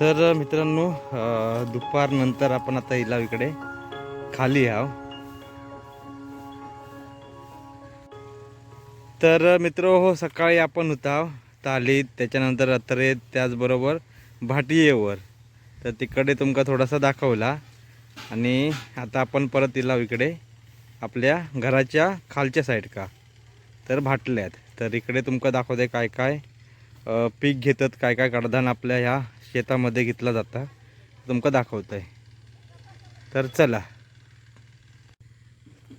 तर मित्रांनो दुपारनंतर आपण आता हिला इकडे खाली आहो. तर मित्र हो सकाळी आपण होता तालीत त्याच्यानंतर रत्रेत त्याचबरोबर भाटियेवर तर तिकडे तुमका थोडासा दाखवला आणि आता आपण परत इला इकडे आपल्या घराच्या खालच्या साईड का तर भाटल्यात. तर इकडे तुमका दाखवते काय काय पीक घेतात काय काय कडधान आपल्या ह्या शेतामध्ये घेतला जाता. तुमका दाखवत आहे तर चला.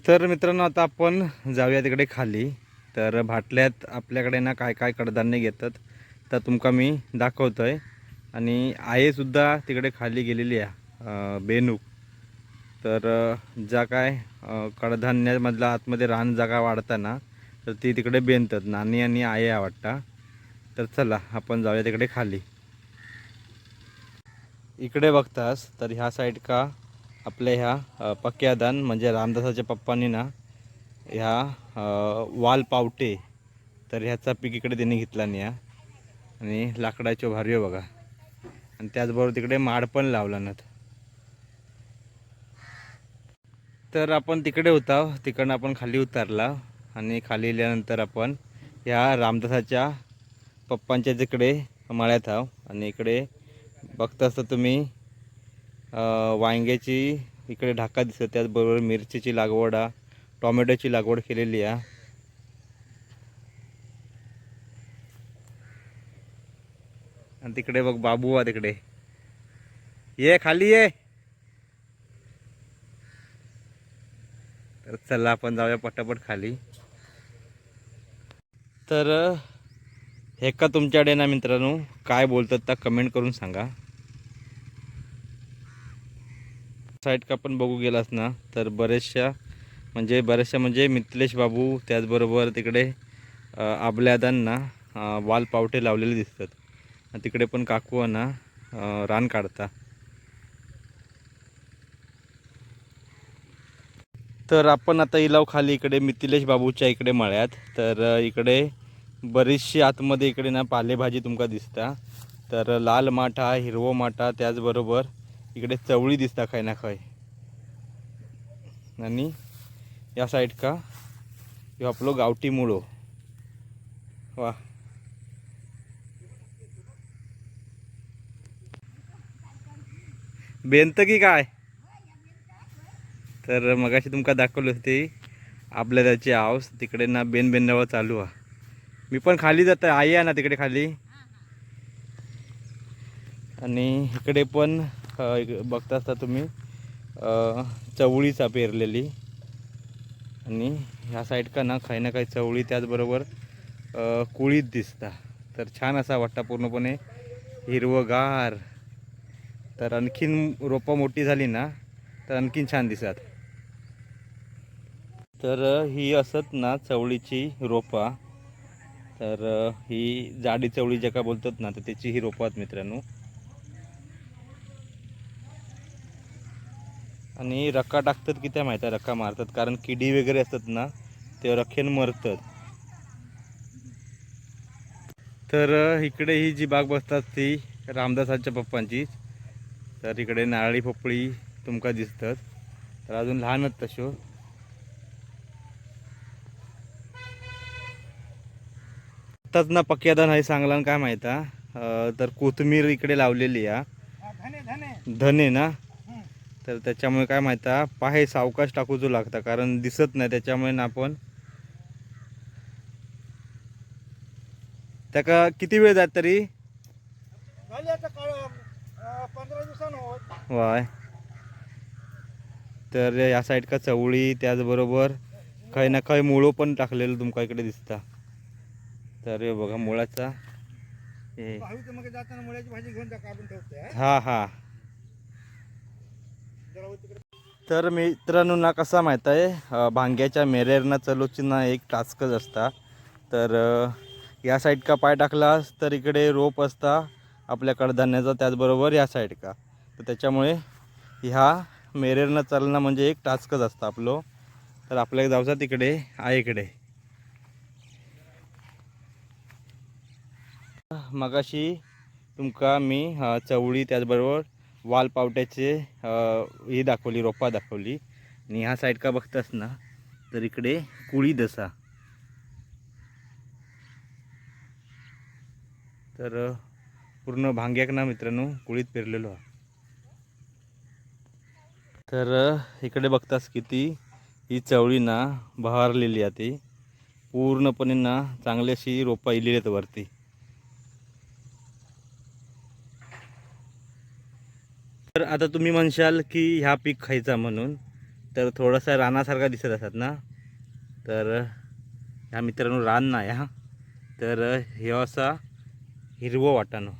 तर मित्रांनो आता आपण जाऊया तिकडे खाली. तर भाटल्यात आपल्याकडे ना काय काय कडधान्य घेतात तर तुमका मी दाखवतो आहे आणि आईसुद्धा तिकडे खाली गेलेली आहे बेनूक तर ज्या काय कडधान्यामधला आतमध्ये रान जागा वाढताना तर ती तिकडे बेनतात. नानी आणि आई आहे वाटता. तर चला आपण जाऊया तिकडे खाली. इकडे बघतास तर ह्या साईड का? आपल्या ह्या अ, पक्यादान म्हणजे रामदासाच्या पप्पांनी ना ह्या वाल पावटे तर ह्याचा पीक इकडे त्यांनी घेतला नाही हा. आणि लाकडाचे भारी बघा. आणि त्याचबरोबर तिकडे माड पण लावला ना तर आपण तिकडे होता तिकडनं आपण खाली उतरला आणि खाली इल्यानंतर आपण ह्या रामदासाच्या पप्पांच्या तिकडे मळ्यात आहो आणि इकडे बघता असता तुम्ही अं, वांग्याची इकडे ढाका दिसत त्याचबरोबर मिरचीची लागवड आहे टोमॅटोची लागवड केलेली आहे. आणि तिकडे बघ बाबू आहे तिकडे. ये खाली ये. तर चला आपण जाऊया पटापट खाली. तर हे का तुमच्याकडे ना मित्रांनो काय बोलतात त्या कमेंट करून सांगा. साईड का पण बघू गेलास ना तर बऱ्याचशा म्हणजे बऱ्याचशा म्हणजे मिथिलेश बाबू त्याचबरोबर तिकडे आबल्यादांना वालपावटे वाल पावटे लावलेले दिसतात. तिकडे पण काकूंना रान काढता. तर आपण आता इलाव खाली इकडे मिथिलेश बाबूच्या इकडे मळ्यात. तर इकडे बरीचशी आतमध्ये इकडे ना पालेभाजी तुमका दिसता. तर लाल माठा हिरवो माठा त्याचबरोबर इकडे चवळी दिसता खंय ना खंय आणि या साईड का? ह्यो आपलो गावठी मुळो. वा. बेंत की काय? तर मगाशी तुमका दाखवली होती आपल्या त्याची हाऊस. तिकडे ना बेन बेनवा चालू हा मी पण खाली जात आई आहे ना तिकडे खाली. आणि इकडे पण बघता असता तुम्ही चवळीचा पेरलेली. आणि ह्या साईड का ना काही ना काही चवळी त्याचबरोबर कुळीत दिसता. तर छान असा वाटता पूर्णपणे. हिरवगार. तर आणखीन रोपं मोठी झाली ना तर आणखीन छान दिसतात. तर ही असत ना चवळीची रोपा. तर ही जाडी चवळी ज्या का बोलतात ना तर त्याची ही रोपं आहेत मित्रांनो. आणि रक्का टाकतात की त्या माहिती आहे रक्का मारतात. कारण किडी वगैरे असतात ना ते रखेन मरतात. तर इकडे ही जी बाग बसतात ती रामदासांच्या पप्पांची. तर इकडे नारळी पोपळी तुमका दिसतात. तर अजून लहानच तशो. आत्ताच ना पक्यादान आहे सांगला ना काय माहीत तर कोथमीर इकडे लावलेली आहे धने ना? तर त्याच्यामुळे काय माहीत पाहे सावकाश टाकूचो लागता कारण दिसत नाही त्याच्यामुळे ना आपण त्याका किती वेळ जात तरी? वाय. तर या साईड का चवळी त्याचबरोबर काही ना काही मुळो पण टाकलेलं तुमका इकडे दिसता. तर हे बघा मुळाचा हे. हा. तर मित्रांनो ना कसा माहीत आहे भांग्याच्या मेरेरना चलोची ना एक टास्कच असता. तर या साईड का पाय टाकलास तर इकडे रोप असता आपल्या कडधान्याचा त्याचबरोबर या साईड का. तर त्याच्यामुळे ह्या मेरेरनं चालणं म्हणजे एक टास्कच असतं आपलं. तर आपल्या जाऊचा तिकडे आईकडे. मगाशी तुमका मी चवळी त्याचबरोबर वालपावट्याचे हे ही दाखवली रोपा दाखवली. आणि ह्या साईड का बघतास ना तर इकडे कुळी दसा. तर पूर्ण भांग्याक ना मित्रांनो कुळीत पेरलेलो हा. तर इकडे बघतास किती ही चवळी ना बहारलेली आहे ती. पूर्णपणे ना चांगली अशी रोपा इलेली आहेत वरती. तर आता तुम्ही म्हणशाल की ह्या पीक खायचा म्हणून तर थोडासा रानासारखा दिसत असतात ना? तर ह्या मित्रांनो रान नाही हा. तर हे असा हिरवं वाटाणं.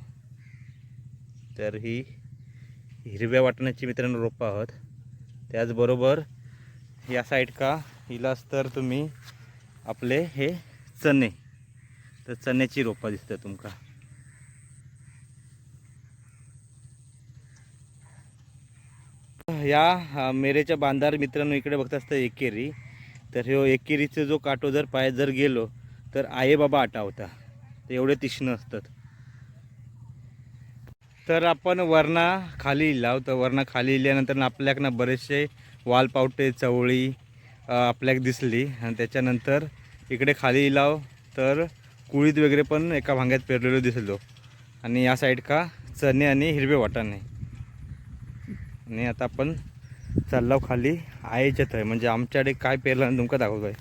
तर ही हिरव्या वाटाण्याची मित्रांनो रोपं आहोत. त्याचबरोबर या साईड का हिलाच तर तुम्ही आपले हे चणे. तर चण्याची रोपं दिसतात तुमका. या मेरेच्या बांधार मित्रांनो इकडे बघत असतं एकेरी. तर ह्यो एकेरीचं जो काटो जर पाय जर गेलो तर आई बाबा आटा होता. ते एवढे तीक्ष्ण असतात. तर आपण वरणा खाली इलाव तर वरणा खाली इल्यानंतर आपल्याकडनं बरेचसे वालपावटे चवळी आपल्याक दिसली. आणि त्याच्यानंतर इकडे खाली इलाव हो, तर कुळीत वगैरे पण एका भांग्यात पेरलेलो दिसलो. आणि या साईड का चणे आणि हिरवे वाटाणे. आणि आता आपण चाललो खाली आईच्यात आहे. म्हणजे आमच्याकडे काय पेरलं आणि तुमका दाखवतोय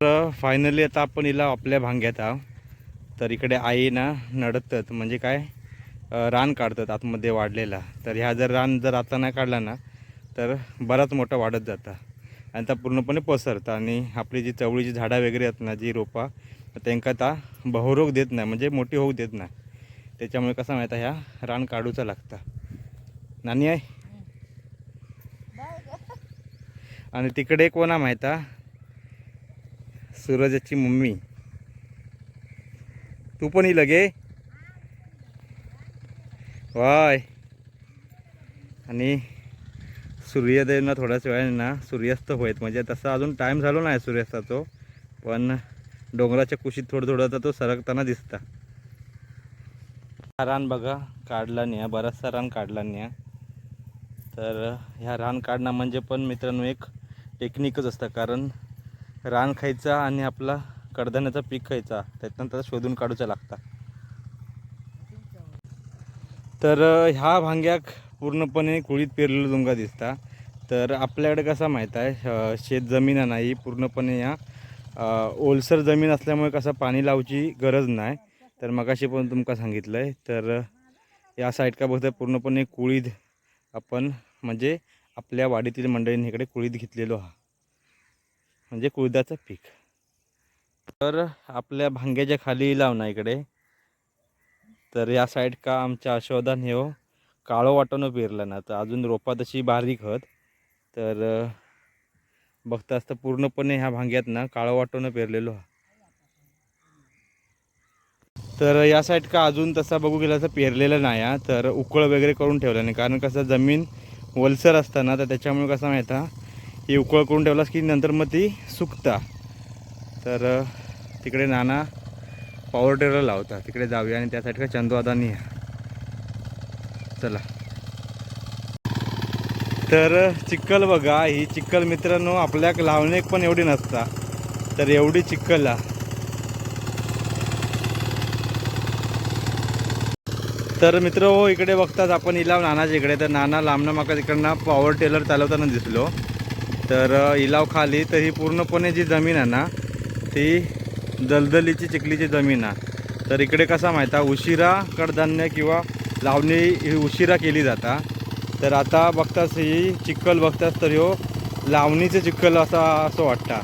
तर फायनली आता आपण हिला आपल्या भांग्यात आहो तर इकडे आई ना नडतात. म्हणजे काय? रान काढतात आतमध्ये वाढलेला. तर ह्या जर रान जर आता नाही काढला ना तर बराच मोठा वाढत जाता. आणि त्या पूर्णपणे पसरतं. आणि आपली जी चवळीची झाडं वगैरे आहेत ना जी रोपा त्यांका आता बहुरोग देत नाही. म्हणजे मोठी होऊ देत नाही. त्याच्यामुळे कसं माहिती ह्या रान काढूचा लागता. नानी आहे? आणि तिकडे कोणा माहिता सूरजाची मम्मी. तू पण ही लगे वाय आणि सूर्योदय ना थोड्याच वेळाने ना सूर्यास्त होईल. म्हणजे तसा अजून टाईम झालो नाही सूर्यास्ताचो पण डोंगराच्या कुशीत थोडं थोडं तर तो सरकताना दिसता. रान बघा काढला नाही बराचसा रान काढला नाही तर ह्या रान काढणं म्हणजे पण मित्रांनो एक टेक्निकच असतं कारण रान खायचा आणि आपला कडधान्याचा पीक खायचा त्याच्यानंतर शोधून काढूचा लागता तर ह्या भांग्याक पूर्णपणे कुळीत पेरलेलं तुमका दिसता. तर आपल्याकडे कसा माहीत आहे शेत जमीन नाही पूर्णपणे या ओलसर जमीन असल्यामुळे कसं पाणी लावची गरज नाही. तर मगाशी पण तुमका सांगितलं आहे तर या साईड का बघता पूर्णपणे कुळीद आपण म्हणजे आपल्या वाडीतील मंडळींनी इकडे कुळीद घेतलेलो हा. म्हणजे कुळदाचं पीक. तर आपल्या भांग्याच्या खाली लाव ना इकडे. तर या साईड का आमच्या अशोधान हे हो, काळं वाटणं पेरलं ना. तर अजून रोपा तशी बारीक हत. तर बघता असता पूर्णपणे ह्या भांग्यात ना काळं वाटणं पेरलेलो हा. तर या साईड का अजून तसा बघू गेला तर पेरलेलं नाही आहे तर उकळ वगैरे करून ठेवलं नाही. कारण कसं जमीन वलसर असताना तर त्याच्यामुळे कसं माहीत हे ही उकळ करून ठेवलास की नंतर मग ती सुकता. तर तिकडे नाना पॉवर टेलर लावता. तिकडे जाऊया आणि त्या साईड का चंदवादानी आहे. चला. तर चिक्कल बघा ही चिक्कल मित्रांनो आपल्याक लावणे पण एवढी नसता. तर एवढी चिक्कल तर मित्र हो इकडे बघतात आपण इलाव नानाच्या इकडे. तर नाना लांबणं माका तिकडनं पॉवर टेलर चालवताना दिसलो. तर इलाव खाली तर ही पूर्णपणे जी जमीन आहे ना ती दलदलीची चिखलीची जमीन आहे. तर इकडे कसा माहिती आहे उशिरा कडधान्य किंवा लावणी ही उशिरा केली जाता. तर आता बघताच ही चिखल बघताच तर हो लावणीचं चिखल असा असं वाटता.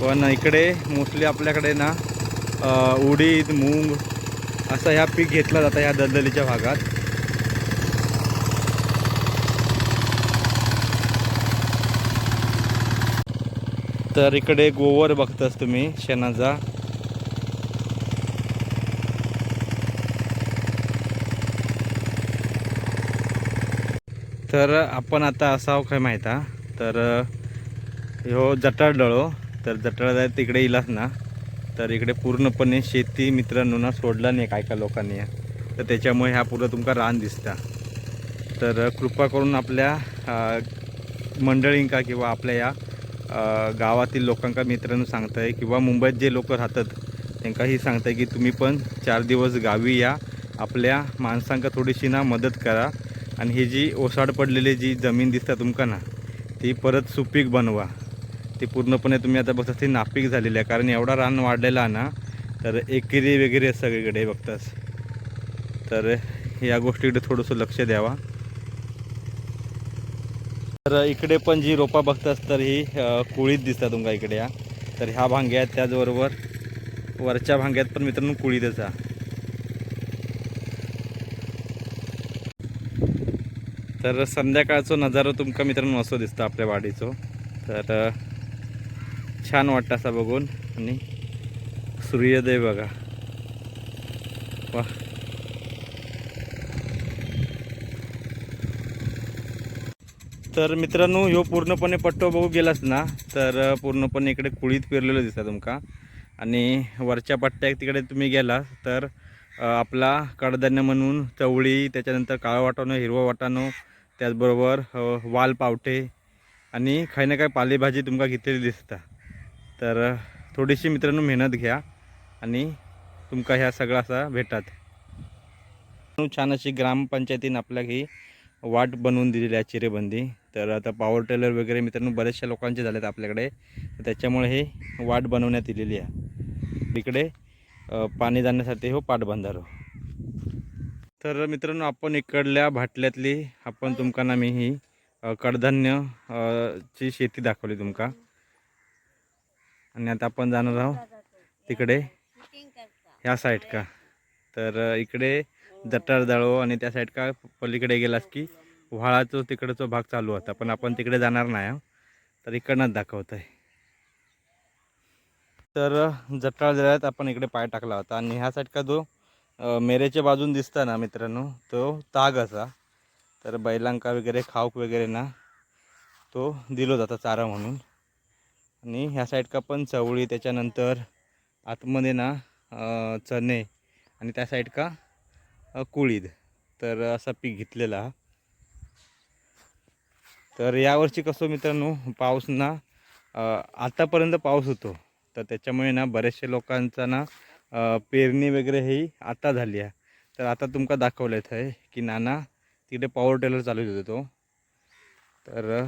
पण इकडे मोस्टली आपल्याकडे ना उडीद मूग असं ह्या पीक घेतला जातं ह्या दलदलीच्या भागात. तर इकडे गोवर बघताच तुम्ही शेणाचा. तर आपण आता असावं हो काय माहीत तर ह्यो जटाळ डळो. तर जटाळ तिकडे इलाच ना. तर इकडे पूर्णपणे शेती मित्रांनो ना सोडला नाही काय काय लोकांनी. तर त्याच्यामुळे ह्या पुढं तुमका रान दिसता. तर कृपा करून आपल्या मंडळींका किंवा आपल्या या गावातील लोकांका मित्रांनो सांगताय किंवा मुंबईत जे लोक राहतात त्यांकाही सांगताय की तुम्ही पण चार दिवस गावी या. आपल्या माणसांका थोडीशी ना मदत करा आणि ही जी ओसाड पडलेली जी जमीन दिसता तुमका ना ती परत सुपीक बनवा. ती पूर्णपणे तुम्ही आता बघता ती नापीक झालेली आहे. कारण एवढा रान वाढलेला आहे ना तर एकेरी वगैरे सगळीकडे बघताच तर या गोष्टीकडे थोडंसं लक्ष द्यावा. तर इकडे पण जी रोपा बघतास तर ही कुळीत दिसतात तुमका इकडे या तर ह्या भांग्या आहेत त्याचबरोबर वरच्या भांग्यात पण मित्रांनो कुळीतच आहे. तर संध्याकाळचो नजारा तुमका मित्रांनो असं दिसतं आपल्या वाडीचो. तर छान वाटतं असा बघून. आणि सूर्योदय बघा. वा तर मित्रांनो ह्यो पूर्णपणे पट्टो बघू गेलास ना तर पूर्णपणे इकडे कुळीत पेरलेलं दिसतं तुमका. आणि वरच्या पट्ट्या तिकडे तुम्ही गेला तर आपला कडधान्य म्हणून चवळी त्याच्यानंतर काळं वाटाणं हिरवं वाटाणं त्याचबरोबर वाल पावटे आणि काही ना काही पालेभाजी तुमका घेतलेली दिसता. तर थोडीशी मित्रांनो मेहनत घ्या आणि तुमका ह्या सगळा असा भेटात. छान अशी ग्रामपंचायतीनं आपल्या ही वाट बनवून दिलेली आहे चिरेबंदी. तर आता पॉवर टेलर वगैरे मित्रांनो बऱ्याचशा लोकांचे झालेत आपल्याकडे. तर त्याच्यामुळे हे वाट बनवण्यात दिलेली आहे. इकडे पाणी जाण्यासाठी हो पाटबंधारो. तर मित्रांनो आपण इकडल्या भाटल्यातली आपण तुमकांना मी ही कडधान्य ची शेती दाखवली तुमका. आणि आता आपण जाणार आहोत तिकडे. ह्या साईड का? तर इकडे जटार दळो आणि त्या साईड का पलीकडे गेलास की व्हाळाचा तिकडचा भाग चालू होता पण आपण तिकडे जाणार नाही आहो तर इकडनंच दाखवत आहे तर जटाळ जळ्यात आपण इकडे पाय टाकला होता आणि ह्या साईड का जो मेरेच्या बाजून दिसता ना मित्रांनो तो ताग असा. तर बैलांका वगैरे खाऊक वगैरे ना तो दिलो जाता चारा म्हणून. आणि ह्या साईडका पण चवळी त्याच्यानंतर आतमध्ये ना चणे आणि त्या साईड का कुळीद. तर असा पीक घेतलेला. तर यावर्षी कसं हो मित्रांनो पाऊस ना आतापर्यंत पाऊस होतो. तर त्याच्यामुळे ना बऱ्याचशा लोकांचा ना पेरणी वगैरे ही आता झाली आहे. तर आता तुमका दाखवलं आहे की नाना तिकडे पॉवर टेलर चालू होतो तो. तर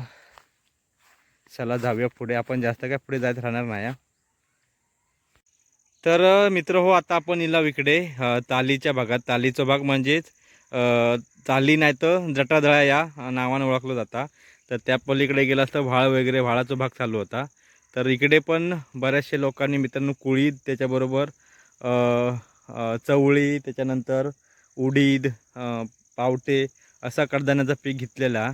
चला जाऊया पुढे. आपण जास्त काय पुढे जात राहणार नाही तर मित्र हो आता आपण इला इकडे. तालीच्या भागात. तालीचा भाग म्हणजेच ताली नाही तर जटादळा या नावानं ओळखलं जाता. तर त्या पलीकडे गेला असता व्हाळ वगैरे व्हाळाचा भाग चालू होता. तर इकडे पण बऱ्याचशा लोकांनी मित्रांनो कुळीद त्याच्याबरोबर चवळी त्याच्यानंतर उडीद पावटे असा कडधान्याचा पीक घेतलेला.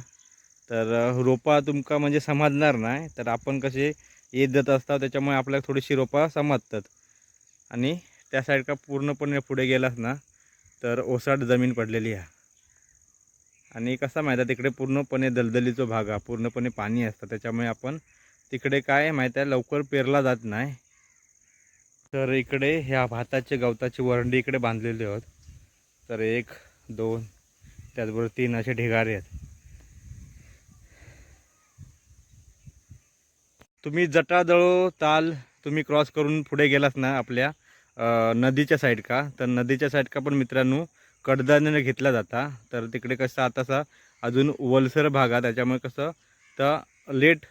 तर रोपा तुमका म्हणजे समजणार नाही तर आपण कसे येत जात असतात त्याच्यामुळे आपल्याला थोडीशी रोपा समजतात. आणि त्या साईड का पूर्णपणे पुढे गेलास ना तर ओसाड जमीन पडलेली आहे. आणि कसा माहीत आहे तिकडे पूर्णपणे दलदलीचा भाग आहे पूर्णपणे पाणी असतं त्याच्यामुळे आपण तिकडे काय माहीत आहे लवकर पेरला जात नाही. तर इकडे ह्या भाताचे गवताची वरंडी इकडे बांधलेली आहोत. तर एक दोन त्याचबरोबर तीन असे ढिगारे आहेत. तुम्ही जटाजळो ताल तुम्ही क्रॉस करून पुढे गेलात ना आपल्या नदीच्या साईड का? तर नदीच्या साईड का पण मित्रांनो कडधान्य घेतला जाता. तर तिकडे कसं आतासा अजून वलसर भागा त्याच्यामुळे कसं तर लेट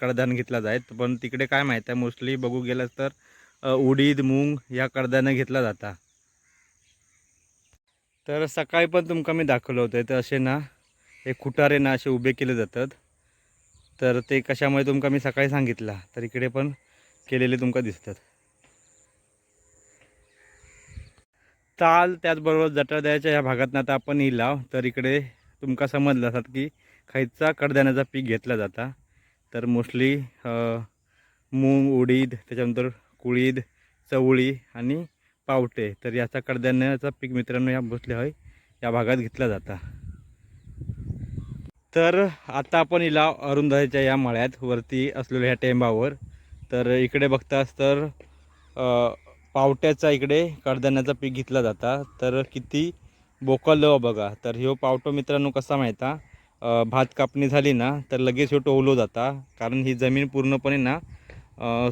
कडधान्य घेतला जायत पण तिकडे काय माहीत आहे मोस्टली बघू गेलास तर उडीद मूग ह्या कडधान्य घेतला जाता. तर सकाळी पण तुमका मी दाखवलं होतं तर असे ना हे खुटारे ना असे उभे केले जातात. तर ते कशामुळे तुमका मी सकाळी सांगितला तर इकडे पण केलेले तुमका दिसतात. ताल त्याचबरोबर जटादयाच्या ह्या भागात आता आपण इलाव तर इकडे तुमका समजलं असतात की खायचा कडधान्याचा पीक घेतला जाता. तर मोस्टली मूग उडीद त्याच्यानंतर कुळीद चवळी आणि पावटे तर याचा कडधान्याचा पीक मित्रांनो या भोसले आहे या भागात घेतला जाता. तर आता आपण इला अरुंदाच्या या मळ्यात वरती असलेल्या ह्या टेंबावर. तर इकडे बघतास तर पावट्याचा इकडे कडधान्याचा पीक घेतला जाता. तर किती बोकल हो बघा. तर ह्यो पावटो मित्रांनो कसा माहिता भात कापणी झाली ना तर लगेच ह्यो टोवलो जाता. कारण ही जमीन पूर्णपणे ना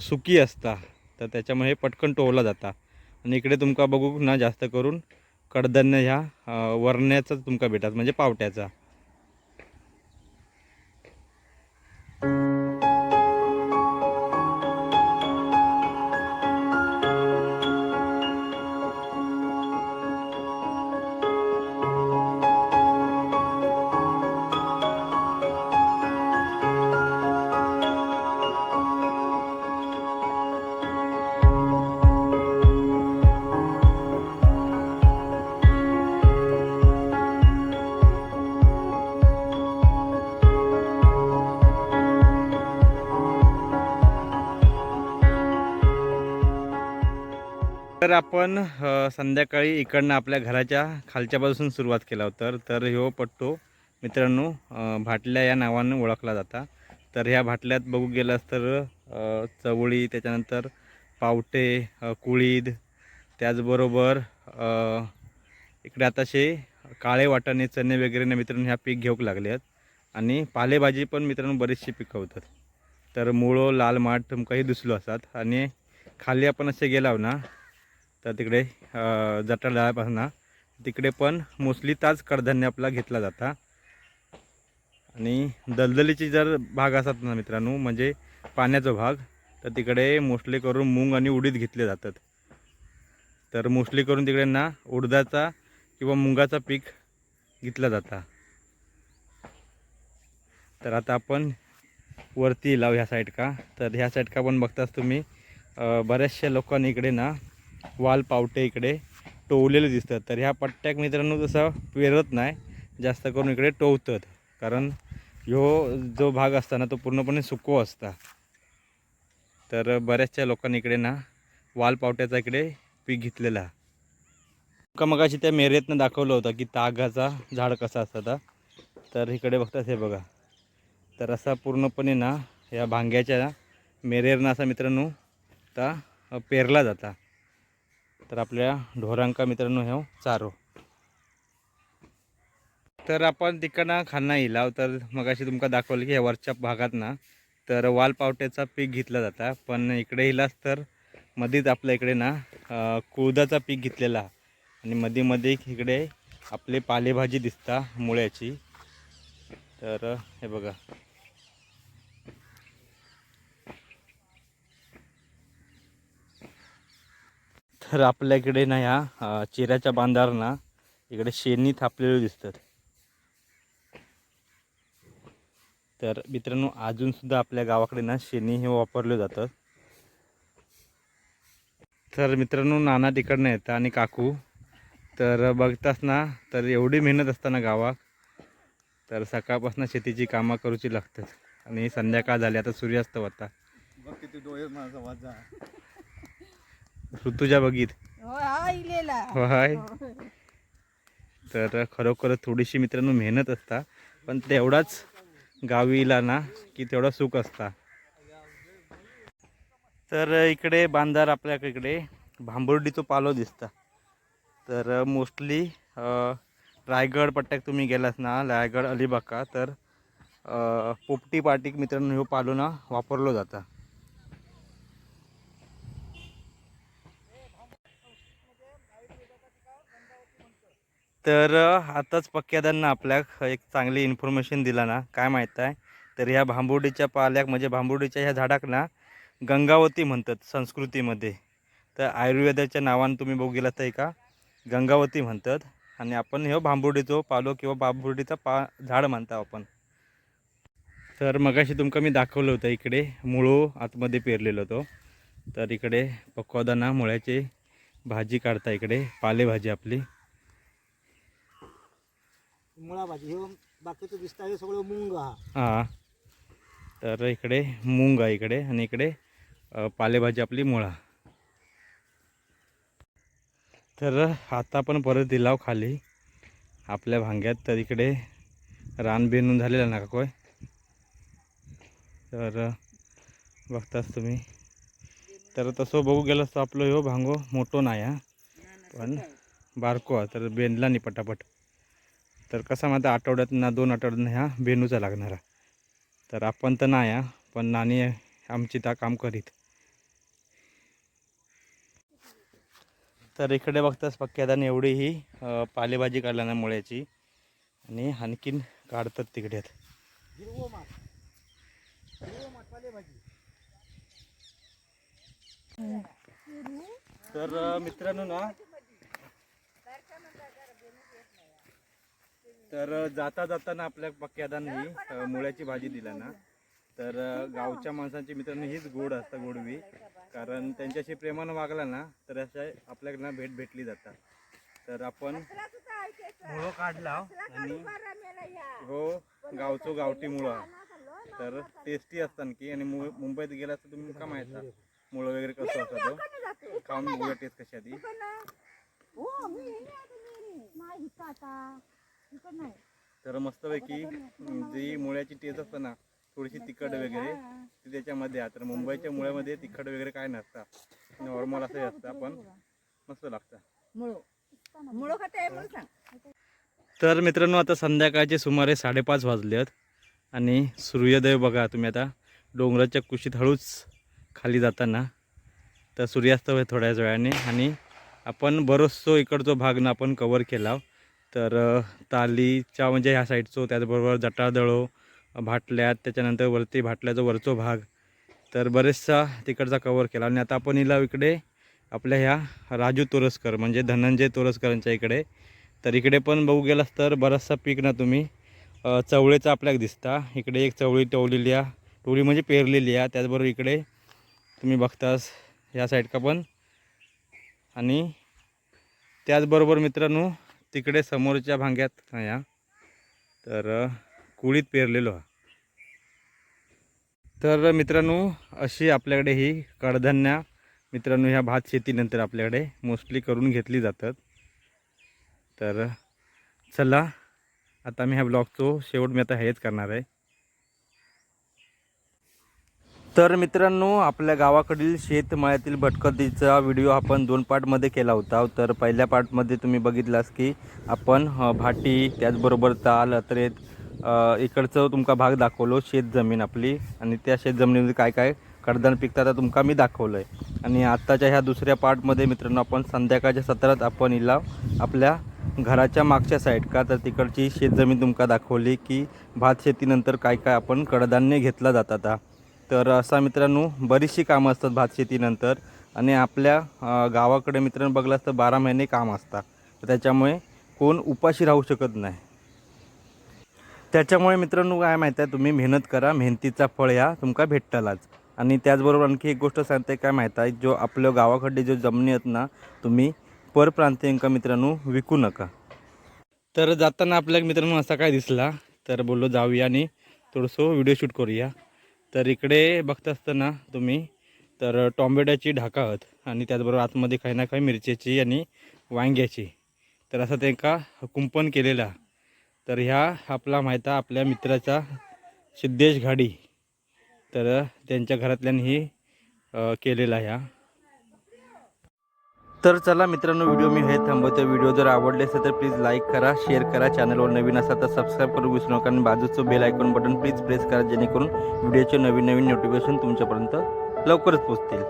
सुकी असता. तर त्याच्यामुळे पटकन टोवला जाता. आणि इकडे तुमका बघू ना जास्त करून कडधान्य ह्या वरण्याचा वरण्याचाच तुमका भेटतात म्हणजे पावट्याचा. तर आपण संध्याकाळी इकडनं आपल्या घराच्या खालच्या बाजूसून सुरुवात केला होतं. तर ह्यो पट्टो मित्रांनो भाटल्या या नावानं ओळखला जाता. तर ह्या भाटल्यात बघू गेलास तर चवळी त्याच्यानंतर पावटे कुळीद त्याचबरोबर इकडे आताशे काळे वाटाणे चणे वगैरेने मित्रांनो ह्या पीक घेऊक लागले आहेत. आणि पालेभाजी पण मित्रांनो बरीचशी पिकवतात तर मुळो लाल माठ तुमकाही दिसलो असतात आणि खाली आपण असे गेलाव ना तर तिकडे जटा जटाळापासून तिकडे पण मोस्टली ताज कडधान्य आपला घेतला जाता. आणि दलदलीची जर भाग असतात ना मित्रांनो म्हणजे पाण्याचा भाग तर तिकडे मोस्टली करून मूग आणि उडीद घेतले जातात. तर मोस्टली करून तिकडे ना उडदाचा किंवा मुगाचा पीक घेतला जाता. तर आता आपण वरती लाव ह्या साईड का? तर ह्या साईड का पण बघताच तुम्ही बऱ्याचशा लोकांनी इकडे ना वाल पावटे इकडे टोवलेले दिसतात. तर ह्या पट्ट्याक मित्रांनो तसं पेरत नाही जास्त करून इकडे टोवतात. कारण ह्यो जो भाग असता ना तो पूर्णपणे सुको असता. तर बऱ्याचशा लोकांनी इकडे ना वाल पावट्याचा इकडे पीक घेतलेला. का मगाशी त्या मेरेतनं दाखवलं होतं की तागाचा झाड कसा असतं तर. इकडे बघतात हे बघा. तर असा पूर्णपणे ना या भांग्याच्या मेरेरनं असा मित्रांनो ता पेरला जाता. तर आपल्या ढोरांका मित्रांनो ह्यो चारो. तर आपण तिकडनं खाना येईल तर मगाशी तुमका दाखवलं की ह्या वरच्या भागात ना तर वाल पावट्याचा पीक घेतला जाता पण इकडे येलास तर मध्येच आपल्या इकडे ना कुळदाचा पीक घेतलेला. आणि मध्ये मध्ये इकडे आपले पालेभाजी दिसता मुळ्याची. तर हे बघा तर आपल्या इकडे ना ह्या चिऱ्याच्या बांधावर ना इकडे शेणी थापलेले दिसतात. तर मित्रांनो अजून सुद्धा आपल्या गावाकडे ना शेणी हे वापरले जातात. तर मित्रांनो नाना तिकडनं येतं आणि काकू. तर बघताच ना तर एवढी मेहनत असताना गावात. तर सकाळपासून शेतीची कामं करूची लागतात. आणि संध्याकाळ झाली आता सूर्यास्त होता बघ किती डोळे माझा वाजा ऋतुजा बघित. हाय तर खरोखर थोडीशी मित्रांनो मेहनत असता पण तेवढाच गावीला ना की तेवढा सुख असता. तर इकडे बांधार आपल्या इकडे भांबुर्डीचो पालो दिसता. तर मोस्टली रायगड पट्ट्याक तुम्ही गेलास ना रायगड अलिबागका तर पोपटी पाटीक मित्रांनो ह्यो पालो ना वापरलो जाता. तर आताच पक्क्यादांना आपल्याक एक चांगली इन्फॉर्मेशन दिला ना काय माहीत आहे तर ह्या भांबुर्डीच्या पाल्याक म्हणजे भांबुर्डीच्या ह्या झाडाक ना गंगावती म्हणतात संस्कृतीमध्ये. तर आयुर्वेदाच्या नावानं तुम्ही बघू गेला तर का गंगावती म्हणतात. आणि आपण ह्यो भांबुर्डीचो पालो किंवा भांबुर्डीचा पा झाड म्हणता आपण. तर मगाशी तुमका मी दाखवलं होतं इकडे मुळो आतमध्ये पेरलेलो होतो तर इकडे पक्वादाना मुळ्याची भाजी काढता इकडे पालेभाजी आपली. मुळा भाजी हे बाकीचं दिसतं हे सगळं मुंग हा. हां. तर इकडे मुंग आहे इकडे आणि इकडे पालेभाजी आपली मुळा. तर आता पण परत दिलाव खाली. आपल्या भांग्यात तर इकडे रान बेनून झालेलं ना काय? तर बघताच तुम्ही. तर तसं बघू गेलं तर आपलं हो भांगो मोठो नाही हा. पण बारको तर बेनला नाही पटापट. तर कसा माझा आठवड्यात ना दोन आठवड्यात ह्या बेनूचा लागणार. तर आपण तर नाही या पण नानी आमची त्या काम करीत. तर इकडे बघताच पक्क्यादाने एवढी ही पालेभाजी काढल्या ना मुळ्याची आणि आणखीन काढतात तिकडे. तर मित्रांनो ना तर जाता जाताना आपल्या पक्क्यादांनी मुळ्याची भाजी दिला ना. तर गावच्या माणसांची मित्रांनो हीच गोड असतं गोडवी. कारण त्यांच्याशी प्रेमानं वागला ना तर अशा आपल्याकडनं भेट भेटली जातात. तर आपण मुळं काढला आणि हो गावचो गावठी मुळं. तर टेस्टी असतात की आणि मु- मुंबईत गेला तर तुम्ही का माहिती मुळं वगैरे कसं असतं तो? खाऊन बघूया टेस्ट कशी आधी तर मस्तपैकी जी मुळ्याची टेस्ट असते ना थोडीशी तिखट वगैरे ती त्याच्यामध्ये तर मुंबईच्या मुळ्यामध्ये तिखट वगैरे काय नसतं. नॉर्मल असं असतं पण मस्त लागतं. तर मित्रांनो आता संध्याकाळचे सुमारे साडेपाच वाजले आहेत. आणि सूर्योदय बघा तुम्ही आता. डोंगराच्या कुशीत हळूच खाली जाताना. तर सूर्यास्त थोड्याच वेळाने. आणि आपण बरोचसो इकडचो भाग ना आपण कवर केला. तर तालीच्या म्हणजे ह्या साईडचो त्याचबरोबर जटाळदळो भाटल्यात त्याच्यानंतर वरती भाटल्याचा वरचो भाग. तर बरेचसा तिकडचा कवर केला. आणि आता आपण हिला इकडे आपल्या ह्या राजू तोरसकर म्हणजे धनंजय तोरसकरांच्या इकडे. तर इकडे पण बघू गेलास तर बराचसा पीक ना तुम्ही. चवळीचा आपल्याला दिसता. इकडे एक चवळी टवलेली आहे. टोळी म्हणजे पेरलेली आहे. त्याचबरोबर इकडे तुम्ही बघतास ह्या साईडका पण. आणि त्याचबरोबर मित्रांनो तिकडे समोरच्या भांग्यात हा या. तर कुळीत पेरलेलो हा. तर मित्रांनो अशी आपल्याकडे ही कडधान्या मित्रांनो ह्या भात शेतीनंतर आपल्याकडे मोस्टली करून घेतली जातात. तर चला आता मी ह्या ब्लॉगचं शेवट मी आता हेच करणार आहे. तर मित्रांनो आपल्या गावाकडील शेतमाळ्यातील भटकतीचा व्हिडिओ आपण दोन पार्टमध्ये केला होता. तर पहिल्या पार्टमध्ये तुम्ही बघितलास की आपण भाटी त्याचबरोबर ताल अत्रेत इकडचं तुमका भाग दाखवलो शेतजमीन आपली. आणि त्या शेतजमिनीमध्ये काय काय कडधान पिकतात तर तुमका मी दाखवलं आहे आणि आत्ताच्या ह्या दुसऱ्या पार्टमध्ये मित्रांनो आपण संध्याकाळच्या सत्रात आपण हिला आपल्या घराच्या मागच्या साईड का तर तिकडची शेतजमीन तुमका दाखवली की भात शेतीनंतर काय काय आपण कडधान्य घेतला जातात आता तर असा मित्रांनो बरीचशी कामं असतात भात शेतीनंतर. आणि आपल्या गावाकडे मित्रांनो बघलास तर बारा महिने काम असतात. तर त्याच्यामुळे कोण उपाशी राहू शकत नाही. त्याच्यामुळे मित्रांनो काय माहीत आहे तुम्ही मेहनत करा मेहनतीचा फळ ह्या तुमका भेटतालाच. आणि त्याचबरोबर आणखी एक गोष्ट सांगते काय माहीत आहे जो आपल्या गावाकडे जो जमिनी आहेत ना तुम्ही परप्रांतीयांका मित्रांनो विकू नका. तर जाताना आपल्या मित्रांनो असा काय दिसला तर बोललो जाऊया आणि थोडंसं व्हिडिओ शूट करूया. तर इकडे बघत असताना तुम्ही तर टॉमॅटोची ढाका आहात आणि त्याचबरोबर आतमध्ये काही ना काही मिरचीची आणि वांग्याची. तर असं त्यांका कुंपण केलेला तर ह्या आपला माहीत आहे आपल्या मित्राचा सिद्धेश घाडी. तर त्यांच्या घरातल्यांनी ही केलेला ह्या तर चला मित्रांनो व्हिडिओ मी हे थांबवतो व्हिडिओ जर आवडले असेल तर प्लीज लाईक करा शेअर करा. चॅनलवर नवीन असा तर सबस्क्राईब करू विसरू नका. आणि बाजूचं bell icon button please press करा जेणेकरून व्हिडिओचे नवीन नवीन नोटिफिकेशन तुमच्यापर्यंत लवकरच पोचतील